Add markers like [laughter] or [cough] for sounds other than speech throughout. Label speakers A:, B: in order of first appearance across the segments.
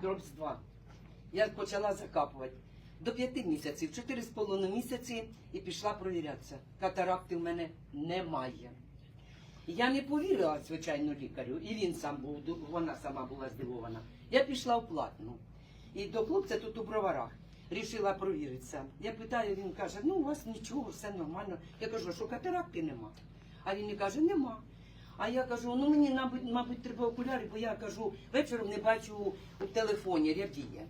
A: дробс 2. Я почала закапувати. До п'яти місяців, чотири з половиною місяці і пішла провірятися. Катаракти в мене немає. Я не повірила, звичайно, лікарю, і він сам був, вона сама була здивована. Я пішла в платну. І до хлопця тут у броварах. Рішила провіритися. Я питаю, він каже, ну у вас нічого, все нормально. Я кажу, що катаракти нема. А він мені каже, нема. А я кажу, ну мені, мабуть, мабуть, треба окуляри, бо я кажу, вечором не бачу у телефоні рябіє.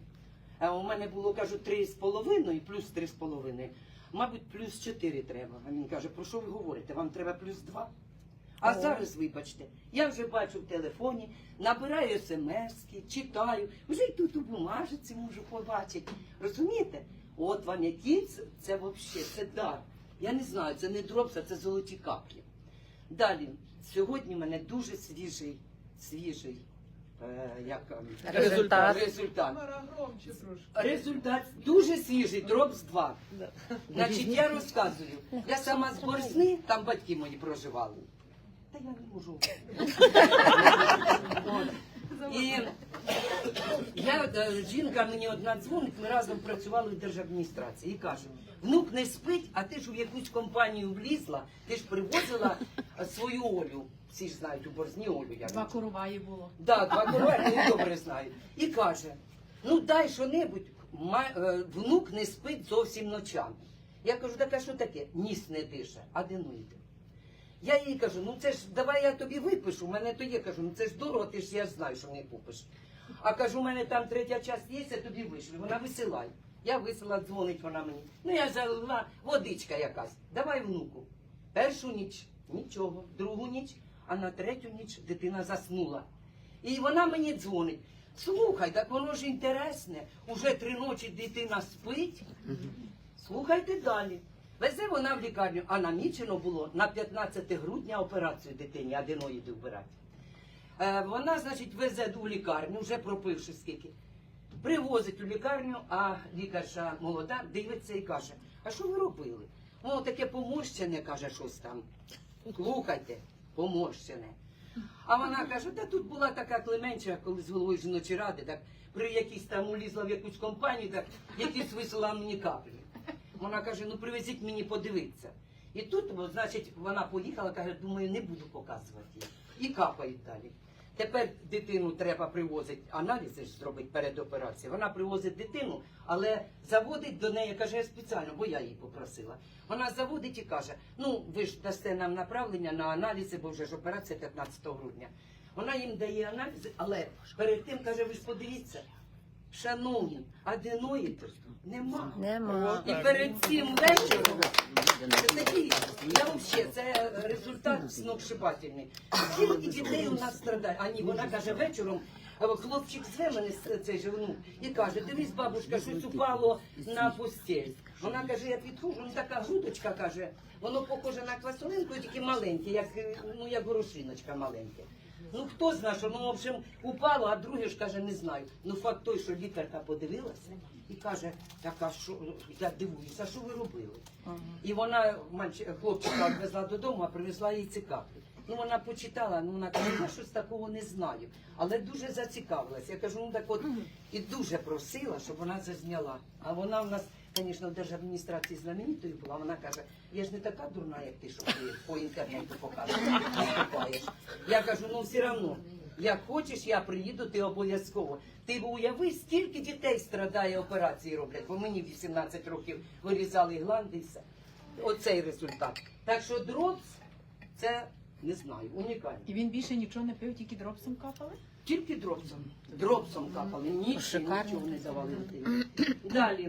A: А у мене було, кажу, три з половиною, плюс три з половиною. Мабуть, плюс чотири треба. А він каже, про що ви говорите? Вам треба плюс два? А
B: О.
A: зараз, вибачте, я вже бачу в телефоні, набираю смс-ки, читаю, вже й тут у бумажиці можу побачити. Розумієте? От вам які це, це взагалі, це дар. Я не знаю, це не дропса, це золоті каплі. Далі, сьогодні в мене дуже свіжий, свіжий е, як,
B: Результат.
A: результат. Результат дуже свіжий, дропс 2. Значить, я розказую. Я сама з Борсни, там батьки мої проживали. Та я не можу. [laughs] От. І я, е, жінка мені одна дзвонить, ми разом працювали в держадміністрації і каже, внук не спить, а ти ж у якусь компанію влізла, ти ж привозила свою Олю. Всі ж знають у Борзні Олю. Я
C: Два короваї було.
A: Да, два короля, я добре знаю. І каже: ну дай що-небудь, е, внук не спить зовсім ночами. Я кажу, так а що таке? Ніс не дише, аденоїди. Я їй кажу, ну це ж давай я тобі випишу, у мене то є, кажу, ну це ж дорого, ти ж я знаю, що не купиш. А кажу, у мене там третя часть є, я тобі вишлю. Вона висилай. Я висила, дзвонить вона мені. Ну я залила водичка якась. Давай внуку. Першу ніч нічого, другу ніч, а на третю ніч дитина заснула. І вона мені дзвонить. Слухай, так воно ж інтересне. Уже три ночі дитина спить. Слухайте далі. Везе вона в лікарню, а намічено було на 15 грудня операцію дитині аденоїди вбирати. Е, вона, значить, везе у лікарню, вже пропивши скільки. Привозить у лікарню, а лікарша молода дивиться і каже: А що ви робили? О, таке поморщене, каже, щось там. Слухайте, поморщене. А вона каже, та тут була така Клеменча, коли з головою жіночої ради, так при якійсь там улізла в якусь компанію, так якийсь висила мені каплі. Вона каже, ну привезіть мені подивитися. І тут, значить, вона поїхала, каже, думаю, не буду показувати їй. І капають далі. Тепер дитину треба привозити, аналізи ж зробити перед операцією. Вона привозить дитину, але заводить до неї, каже, я спеціально, бо я її попросила. Вона заводить і каже: ну ви ж дасте нам направлення на аналізи, бо вже ж операція 15 грудня. Вона їм дає аналізи, але перед тим каже, ви ж подивіться, шановні, аденоїд нема.
B: Нема.
A: І перед цим вечором це такий, я взагалі, це результат сногсшибательний. Скільки дітей у нас страдає? А вона каже вечором. Хлопчик зве мене цей же і каже: дивись, бабушка, щось упало на постель. Вона каже, як відхожу, ну така грудочка каже, воно похоже на квасолинку, тільки маленьке, як ну як горошиночка маленьке. Ну хто знає, що ну, в общем, упало, а друге ж каже, не знаю. Ну факт той, що лікарка подивилася і каже, така що я дивуюся, що ви робили? І вона хлопчика відвезла додому, а привезла їй ці каплі. Ну вона почитала, ну вона каже, я щось такого не знаю, але дуже зацікавилась. Я кажу, ну так от і дуже просила, щоб вона зазняла. А вона в нас, звісно, в держадміністрації знаменитою була. Вона каже, я ж не така дурна, як ти, що ти по інтернету показуєш. Я кажу, ну все одно. Як хочеш, я приїду, ти обов'язково. Ти б уяви, скільки дітей страдає операції роблять, бо мені 18 років вирізали гланди і все. Оцей результат. Так що дропс це не знаю, унікально.
C: І він більше нічого не пив, тільки дропсом капали?
A: Тільки дропсом. Дропсом капали, нічого, нічого не давали. Далі.